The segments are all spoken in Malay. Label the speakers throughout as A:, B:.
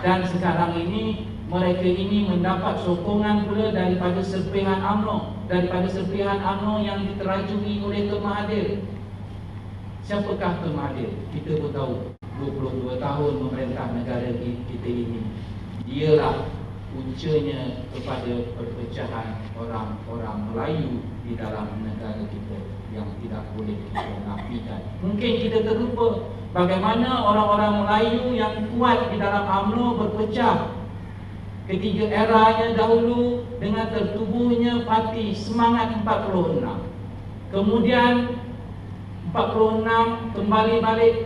A: dan sekarang ini mereka ini mendapat sokongan pula daripada serpihan UMNO daripada serpihan UMNO yang diterajui oleh Tun Mahathir siapakah Tun Mahathir kita pun tahu. 22 tahun memerintah negara kita ini. Dialah puncanya kepada perpecahan orang-orang Melayu di dalam negara kita yang tidak boleh kita nafikan. Mungkin kita terlupa bagaimana orang-orang Melayu yang kuat di dalam UMNO berpecah ketika eranya dahulu dengan tertubuhnya parti Semangat 46. Kemudian 46 kembali balik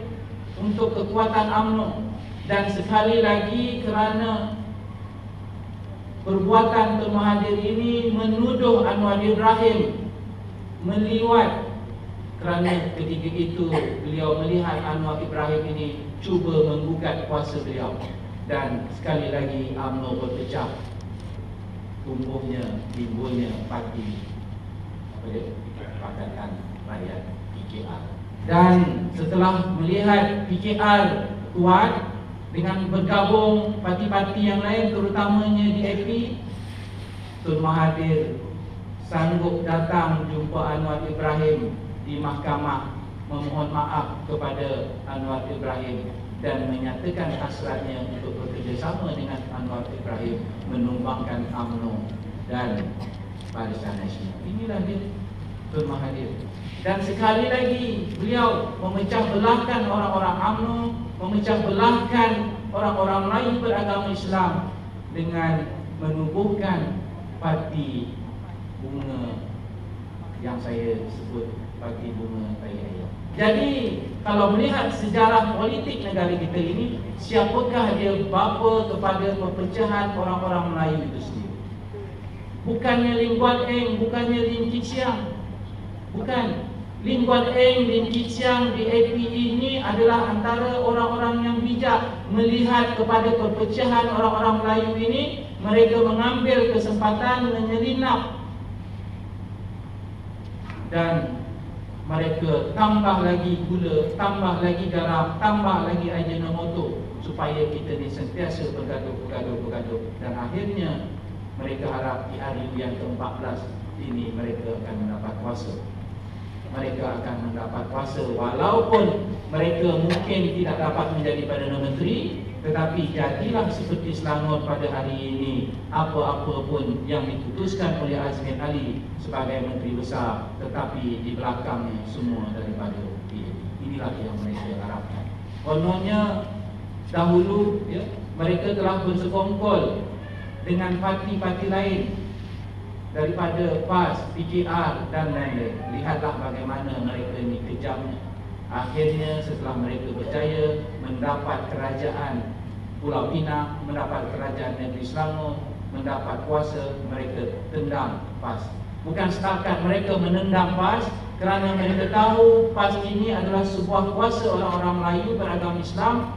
A: untuk kekuatan UMNO dan sekali lagi kerana perbuatan Tun Mahathir ini menuduh Anwar Ibrahim meliwat kerana ketika itu beliau melihat Anwar Ibrahim ini cuba menggugat kuasa beliau. Dan sekali lagi UMNO berpecah tumbuhnya timbulnya parti apa dia? Pakatan Rakyat PKR dan setelah melihat PKR kuat dengan bergabung parti-parti yang lain terutamanya di AP Tun Mahathir sanggup datang jumpa Anwar Ibrahim di mahkamah memohon maaf kepada Anwar Ibrahim dan menyatakan hasratnya untuk bekerjasama dengan Anwar Ibrahim menumbangkan UMNO dan Barisan Nasional. Inilah dia Tun Mahathir. Dan sekali lagi beliau memecah belahkan orang-orang UMNO, memecah belahkan orang-orang lain beragama Islam dengan menubuhkan parti bunga yang saya sebut parti bunga Tayyaya. Jadi kalau melihat sejarah politik negara kita ini, siapakah dia bapa kepada perpecahan orang-orang Melayu itu sendiri? Bukannya Lim Guan Eng, bukannya Lim Kit Siang. Bukan. Lim Guan Eng, Lim Kit Siang di AP ini adalah antara orang-orang yang bijak melihat kepada perpecahan orang-orang Melayu ini, mereka mengambil kesempatan menyelinap dan mereka tambah lagi gula, tambah lagi garam, tambah lagi ajinomoto supaya kita ni sentiasa bergaduh, bergaduh, bergaduh dan akhirnya mereka harap di hari yang ke-14 ini mereka akan mendapat kuasa mereka akan mendapat kuasa walaupun mereka mungkin tidak dapat menjadi Perdana Menteri tetapi jadilah seperti Selangor pada hari ini. Apa-apa pun yang diputuskan oleh Azmin Ali sebagai Menteri Besar tetapi di belakangnya semua daripada dia inilah yang mereka harapkan. Kononnya dahulu ya, mereka telah bersekongkol dengan parti-parti lain daripada PAS, PKR dan lain-lain. Lihatlah bagaimana mereka ini kejamnya. Akhirnya setelah mereka berjaya mendapat kerajaan Pulau Pinang, mendapat kerajaan Negeri Selangor, mendapat kuasa, mereka tendang PAS. Bukan setakat mereka menendang PAS kerana mereka tahu PAS ini adalah sebuah kuasa orang-orang Melayu beragama Islam.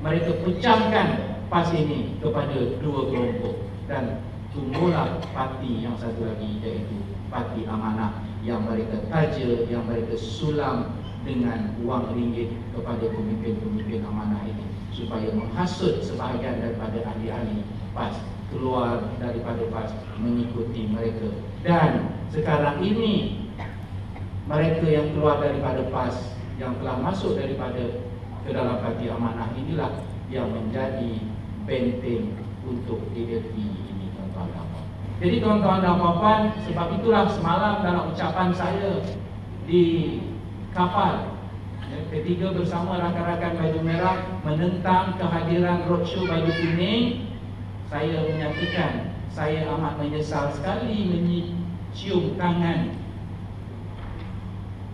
A: Mereka pecahkan PAS ini kepada dua kelompok dan tumbuhlah parti yang satu lagi iaitu parti amanah yang mereka taja, yang mereka sulam dengan wang ringgit kepada pemimpin-pemimpin amanah ini. Supaya menghasut sebahagian daripada ahli-ahli PAS keluar daripada PAS mengikuti mereka. Dan sekarang ini mereka yang keluar daripada PAS yang telah masuk daripada ke dalam parti amanah inilah yang menjadi benteng untuk DLP Jadi tuan-tuan dan puan, sebab itulah semalam dalam ucapan saya di kapal ya, ketiga bersama rakan-rakan baju merah menentang kehadiran roadshow baju kuning saya menyatakan saya amat menyesal sekali mencium tangan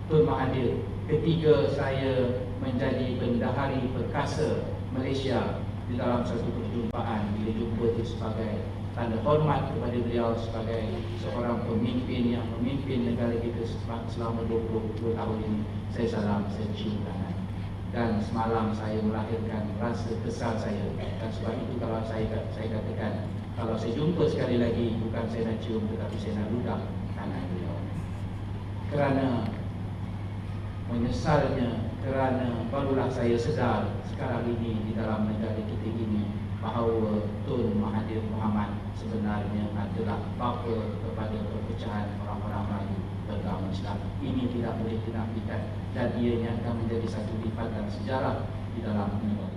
A: Tun Mahathir ketika saya menjadi bendahari perkasa Malaysia di dalam satu perjumpaan bila jumpa dia sebagai tanda hormat kepada beliau sebagai seorang pemimpin yang memimpin negara kita selama 22 tahun ini. Saya salam saya tangan. Dan semalam saya melahirkan rasa kesal saya. Dan sebab itu kalau saya saya katakan kalau saya jumpa sekali lagi bukan saya nak cium tetapi saya nak ludah tangan beliau. Kerana menyesalnya kerana barulah saya sedar sekarang ini di dalam negara kita ini bahawa Tun Mahathir Muhammad sebenarnya adalah bapa kepada perpecahan orang-orang Melayu beragama Islam. Ini tidak boleh dinafikan dan ianya akan menjadi satu lipatan sejarah di dalam negara.